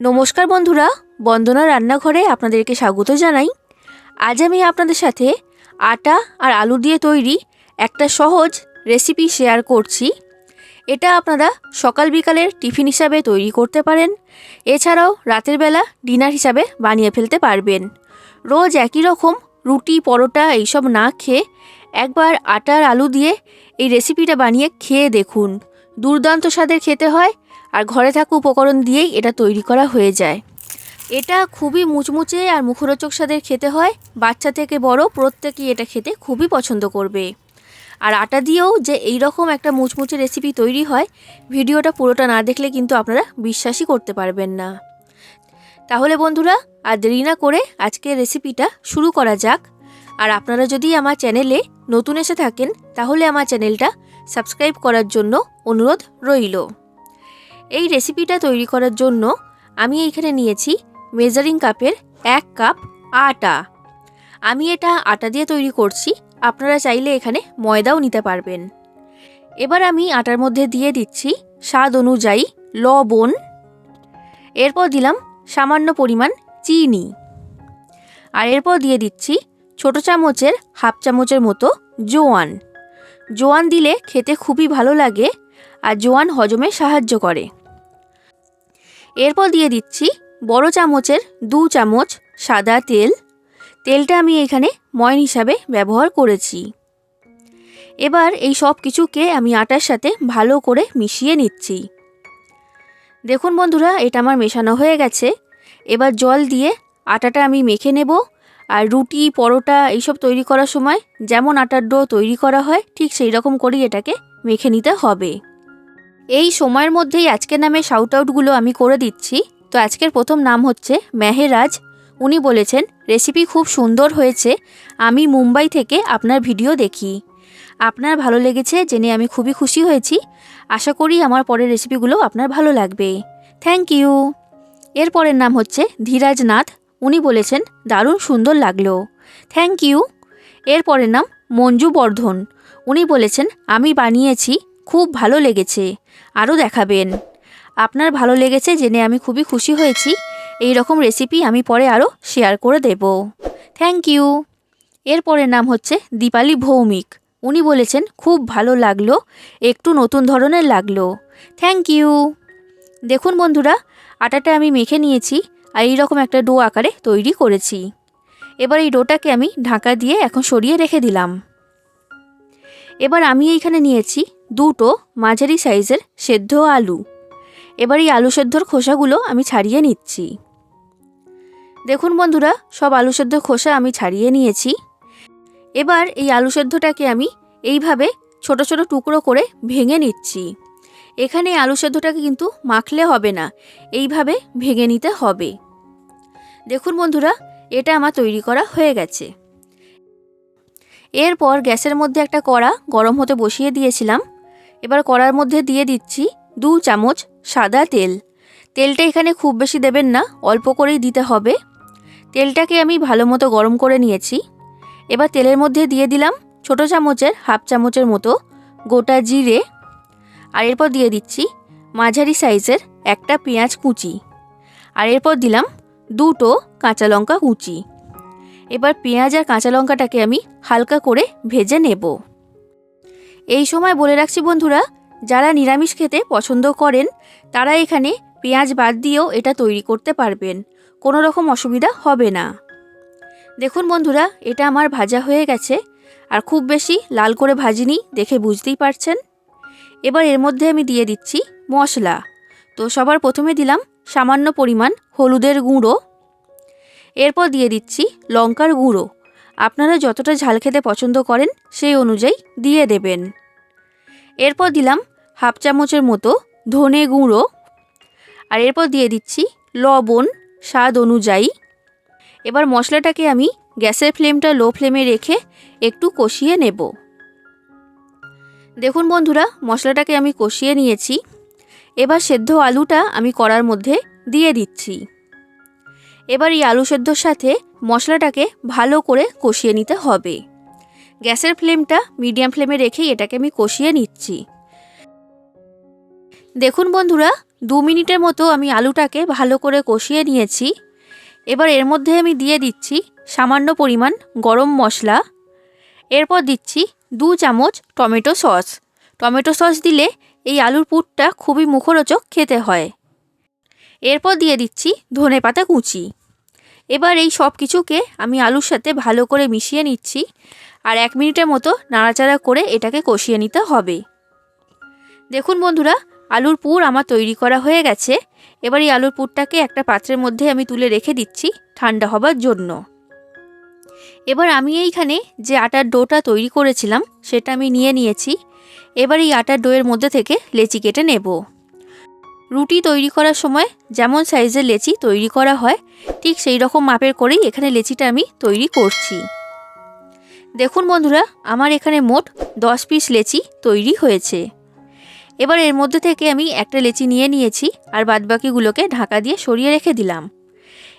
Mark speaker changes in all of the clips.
Speaker 1: নমস্কার বন্ধুরা, বন্দনা রান্নাঘরে আপনাদেরকে স্বাগত জানাই। আজ আমি আপনাদের সাথে আটা আর আলু দিয়ে তৈরি একটা সহজ রেসিপি শেয়ার করছি। এটা আপনারা সকাল বিকালের টিফিন হিসাবে তৈরি করতে পারেন। এছাড়াও রাতের বেলা ডিনার হিসাবে বানিয়ে ফেলতে পারবেন। রোজ একই রকম রুটি, পরোটা এইসব না খেয়ে একবার আটা আর আলু দিয়ে এই রেসিপিটা বানিয়ে খেয়ে দেখুন। দুর্দান্ত স্বাদের খেতে হয় আর ঘরে থাকা উপকরণ দিয়েই এটা তৈরি করা হয়ে যায়। এটা খুবই মুচমুচে আর মুখরোচক স্বাদের খেতে হয়। বাচ্চা থেকে বড় প্রত্যেকেই এটা খেতে খুবই পছন্দ করবে। আর আটা দিয়েও যে এই রকম একটা মুচমুচে রেসিপি তৈরি হয়, ভিডিওটা পুরোটা না দেখলে কিন্তু আপনারা বিশ্বাসই করতে পারবেন না। তাহলে বন্ধুরা আর দেরি না করে আজকের রেসিপিটা শুরু করা যাক। আর আপনারা যদি আমার চ্যানেলে নতুন এসে থাকেন, তাহলে আমার চ্যানেলটা সাবস্ক্রাইব করার জন্য অনুরোধ রইল। এই রেসিপিটা তৈরি করার জন্য আমি এইখানে নিয়েছি মেজারিং কাপের এক কাপ আটা। আমি এটা আটা দিয়ে তৈরি করছি, আপনারা চাইলে এখানে ময়দাও নিতে পারবেন। এবার আমি আটার মধ্যে দিয়ে দিচ্ছি স্বাদ অনুযায়ী লবণ। এরপর দিলাম সামান্য পরিমাণ চিনি। আর এরপর দিয়ে দিচ্ছি ছোট চামচের, হাফ চামচের মতো জোয়ান। জোয়ান দিলে খেতে খুবই ভালো লাগে আর জোয়ান হজমে সাহায্য করে। এরপর দিয়ে দিচ্ছি বড় চামচের দু চামচ সাদা তেল। তেলটা আমি এখানে ময়ন হিসাবে ব্যবহার করেছি। এবার এই সব কিছুকে আমি আটার সাথে ভালো করে মিশিয়ে নিচ্ছি। দেখুন বন্ধুরা, এটা আমার মেশানো হয়ে গেছে। এবার জল দিয়ে আটাটা আমি মেখে নেব আর রুটি, পরোটা এইসব তৈরি করার সময় যেমন আটার ডো তৈরি করা হয়, ঠিক সেই রকম করেই এটাকে মেখে নিতে হবে। এই সময়ের মধ্যেই আজকের নামে শাউট আউটগুলো আমি করে দিচ্ছি। তো আজকের প্রথম নাম হচ্ছে মেহেরাজ। উনি বলেছেন রেসিপি খুব সুন্দর হয়েছে। আমি মুম্বাই থেকে আপনার ভিডিও দেখি। আপনার ভালো লেগেছে জেনে আমি খুবই খুশি হয়েছি। আশা করি আমার পরের রেসিপিগুলো আপনার ভালো লাগবে। থ্যাংক ইউ এর পরের নাম হচ্ছে ধীরাজ নাথ উনি বলেছেন, দারুণ সুন্দর লাগল। থ্যাংক ইউ এর পরের নাম মঞ্জু বর্ধন উনি বলেছেন, আমি বানিয়েছি খুব ভালো লেগেছে। আরও দেখাবেন। আপনার ভালো লেগেছে জেনে আমি খুবই খুশি হয়েছি। এই রকম রেসিপি আমি পরে আরও শেয়ার করে দেব। থ্যাংক ইউ এর পরের নাম হচ্ছে দীপালি ভৌমিক। উনি বলেছেন, খুব ভালো লাগল, একটু নতুন ধরনের লাগল। থ্যাংক ইউ দেখুন বন্ধুরা, আটাটা আমি মেখে নিয়েছি আর এই রকম একটা ডো আকারে তৈরি করেছি। এবার এই ডোটাকে আমি ঢাকা দিয়ে এখন সরিয়ে রেখে দিলাম। এবার আমি এইখানে নিয়েছি দুটো মাঝারি সাইজের সেদ্ধ আলু। এবার এই আলু সেদ্ধর খোসাগুলো আমি ছাড়িয়ে নিচ্ছি। দেখুন বন্ধুরা, সব আলু সেদ্ধ খোসা আমি ছাড়িয়ে নিয়েছি। এবার এই আলু সেদ্ধটাকে আমি এইভাবে ছোট ছোট টুকরো করে ভেঙে নিচ্ছি। এখানে আলু সেদ্ধটাকে কিন্তু মাখলে হবে না, এইভাবে ভেঙে নিতে হবে। দেখুন বন্ধুরা, এটা আমার তৈরি করা হয়ে গেছে। এরপর গ্যাসের মধ্যে একটা কড়া গরম হতে বসিয়ে দিয়েছিলাম। এবার কড়ার মধ্যে দিয়ে দিচ্ছি দু চামচ সাদা তেল। তেলটা এখানে খুব বেশি দেবেন না, অল্প করেই দিতে হবে। তেলটাকে আমি ভালো মতো গরম করে নিয়েছি। এবার তেলের মধ্যে দিয়ে দিলাম ছোট চামচের, হাফ চামচের মতো গোটা জিরে। আর এরপর দিয়ে দিচ্ছি মাঝারি সাইজের একটা পেঁয়াজ কুচি। আর এরপর দিলাম দুটো কাঁচা লঙ্কা কুচি। এবার পেঁয়াজ আর কাঁচা লঙ্কাটাকে আমি হালকা করে ভেজে নেব। এই সময় বলে রাখছি বন্ধুরা, যারা নিরামিষ খেতে পছন্দ করেন, তারা এখানে পেঁয়াজ বাদ দিয়েও এটা তৈরি করতে পারবেন। কোনো রকম অসুবিধা হবে না। দেখুন বন্ধুরা, এটা আমার ভাজা হয়ে গেছে। আর খুব বেশি লাল করে ভাজিনি, দেখে বুঝতেই পারছেন। এবার এর মধ্যে আমি দিয়ে দিচ্ছি মশলা। তো সবার প্রথমে দিলাম সামান্য পরিমাণ হলুদের গুঁড়ো। এরপর দিয়ে দিচ্ছি লঙ্কার গুঁড়ো। আপনারা যতটা ঝাল খেতে পছন্দ করেন সেই অনুযায়ী দিয়ে দেবেন। এরপর দিলাম হাফ চামচের মতো ধনে গুঁড়ো। আর এরপর দিয়ে দিচ্ছি লবণ স্বাদ অনুযায়ী। এবার মশলাটাকে আমি গ্যাসের ফ্লেমটা লো ফ্লেমে রেখে একটু কষিয়ে নেব। দেখুন বন্ধুরা, মশলাটাকে আমি কষিয়ে নিয়েছি। এবার সেদ্ধ আলুটা আমি কড়ার মধ্যে দিয়ে দিচ্ছি। এবার এই আলু সেদ্ধর সাথে মশলাটাকে ভালো করে কষিয়ে নিতে হবে। গ্যাসের ফ্লেমটা মিডিয়াম ফ্লেমে রেখেই এটাকে আমি কষিয়ে নিচ্ছি। দেখুন বন্ধুরা, দু মিনিটের মতো আমি আলুটাকে ভালো করে কষিয়ে নিয়েছি। এবার এর মধ্যে আমি দিয়ে দিচ্ছি সামান্য পরিমাণ গরম মশলা। এরপর দিচ্ছি দু চামচ টমেটো সস। টমেটো সস দিলে এই আলুর পুরটা খুবই মুখরোচক খেতে হয়। এরপর দিয়ে দিচ্ছি ধনে পাতা কুচি। এবার এই সব কিছুকে আমি আলুর সাথে ভালো করে মিশিয়ে নিচ্ছি আর এক মিনিটের মতো নাড়াচাড়া করে এটাকে কষিয়ে নিতে হবে। দেখুন বন্ধুরা, আলুর পুর আমার তৈরি করা হয়ে গেছে। এবার এই আলুর পুরটাকে একটা পাত্রের মধ্যে আমি তুলে রেখে দিচ্ছি ঠান্ডা হবার জন্য। এবার আমি এইখানে যে আটার ডোটা তৈরি করেছিলাম, সেটা আমি নিয়ে নিয়েছি। এবার এই আটার ডোয়ের মধ্যে থেকে লেচি কেটে নেব। রুটি তৈরি করার সময় যেমন সাইজের লেচি তৈরি করা হয়, ঠিক সেই রকম মাপের করেই এখানে লেচিটা আমি তৈরি করছি। দেখুন বন্ধুরা, আমার এখানে মোট দশ পিস লেচি তৈরি হয়েছে। এবার এর মধ্যে থেকে আমি একটা লেচি নিয়ে নিয়েছি আর বাদবাকিগুলোকে ঢাকা দিয়ে সরিয়ে রেখে দিলাম।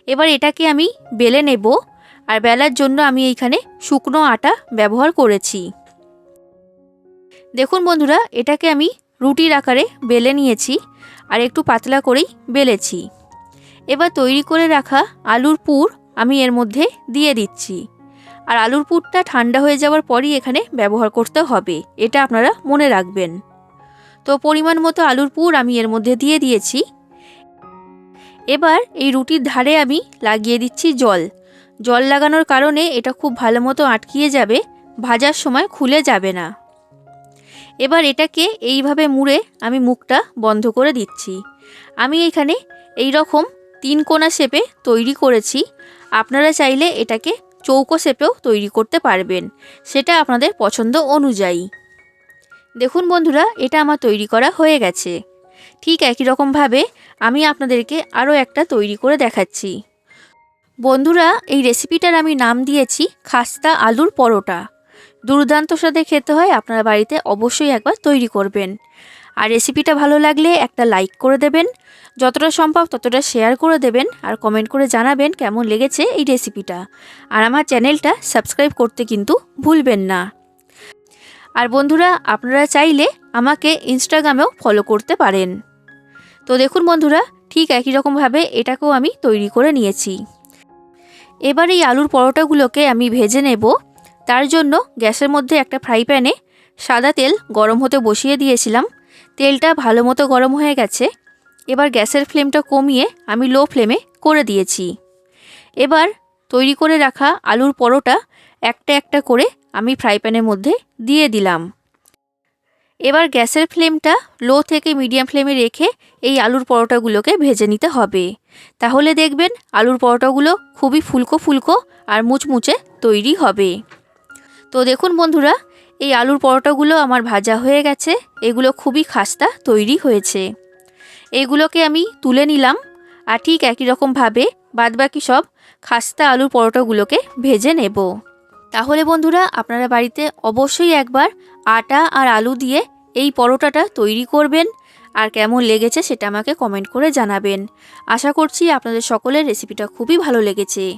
Speaker 1: এবার এটাকে আমি বেলে নেব আর বেলার জন্য আমি এইখানে শুকনো আটা ব্যবহার করেছি। দেখুন বন্ধুরা, এটাকে আমি রুটির আকারে বেলে নিয়েছি আর একটু পাতলা করেই বেলেছি। এবার তৈরি করে রাখা আলুর পুর আমি এর মধ্যে দিয়ে দিচ্ছি। আর আলুর পুরটা ঠান্ডা হয়ে যাওয়ার পরই এখানে ব্যবহার করতে হবে, এটা আপনারা মনে রাখবেন। তো পরিমাণ মতো আলুর পুর আমি এর মধ্যে দিয়ে দিয়েছি। এবার এই রুটির ধারে আমি লাগিয়ে দিচ্ছি জল। জল লাগানোর কারণে এটা খুব ভালো মতো আটকিয়ে যাবে, ভাজার সময় খুলে যাবে না। এবার এটাকে এইভাবে মুড়ে আমি মুখটা বন্ধ করে দিচ্ছি। আমি এখানে এই রকম তিন কোনা শেপে তৈরি করেছি। আপনারা চাইলে এটাকে চৌকো শেপেও তৈরি করতে পারবেন। সেটা আপনাদের পছন্দ অনুযায়ী। দেখুন বন্ধুরা, এটা আমার তৈরি করা হয়ে গেছে। ঠিক একই রকমভাবে আমি আপনাদেরকে আরও একটা তৈরি করে দেখাচ্ছি। বন্ধুরা, এই রেসিপিটার আমি নাম দিয়েছি খাস্তা আলুর পরোটা। দুর্দান্ত স্বাদে খেতে হয়, আপনারা বাড়িতে অবশ্যই একবার তৈরি করবেন। আর রেসিপিটা ভালো লাগলে একটা লাইক করে দেবেন, যতটা সম্ভব ততটা শেয়ার করে দেবেন আর কমেন্ট করে জানাবেন কেমন লেগেছে এই রেসিপিটা। আর আমার চ্যানেলটা সাবস্ক্রাইব করতে কিন্তু ভুলবেন না। আর বন্ধুরা, আপনারা চাইলে আমাকে ইনস্টাগ্রামেও ফলো করতে পারেন। তো দেখুন বন্ধুরা, ঠিক একই রকমভাবে এটাকেও আমি তৈরি করে নিয়েছি। এবার এই আলুর পরোটাগুলোকে আমি ভেজে নেব। তার জন্য গ্যাসের মধ্যে একটা ফ্রাই প্যানে সাদা তেল গরম হতে বসিয়ে দিয়েছিলাম। তেলটা ভালো মতো গরম হয়ে গেছে। এবার গ্যাসের ফ্লেমটা কমিয়ে আমি লো ফ্লেমে করে দিয়েছি। এবার তৈরি করে রাখা আলুর পরোটা একটা একটা করে আমি ফ্রাই প্যানের মধ্যে দিয়ে দিলাম। এবার গ্যাসের ফ্লেমটা লো থেকে মিডিয়াম ফ্লেমে রেখে এই আলুর পরোটাগুলোকে ভেজে নিতে হবে। তাহলে দেখবেন আলুর পরোটাগুলো খুবই ফুলকো ফুলকো আর মুচমুচে তৈরি হবে। তো দেখুন বন্ধুরা, এই আলুর পরোটাগুলো আমার ভাজা হয়ে গেছে। এগুলো খুবই খাস্তা তৈরি হয়েছে। এইগুলোকে আমি তুলে নিলাম আর ঠিক একই রকমভাবে বাদবাকি সব খাস্তা আলুর পরোটাগুলোকে ভেজে নেব। তাহলে বন্ধুরা, আপনারা বাড়িতে অবশ্যই একবার আটা আর আলু দিয়ে এই পরোটাটা তৈরি করবেন। আর কেমন লেগেছে সেটা আমাকে কমেন্ট করে জানাবেন। আশা করছি আপনাদের সকলের রেসিপিটা খুবই ভালো লেগেছে।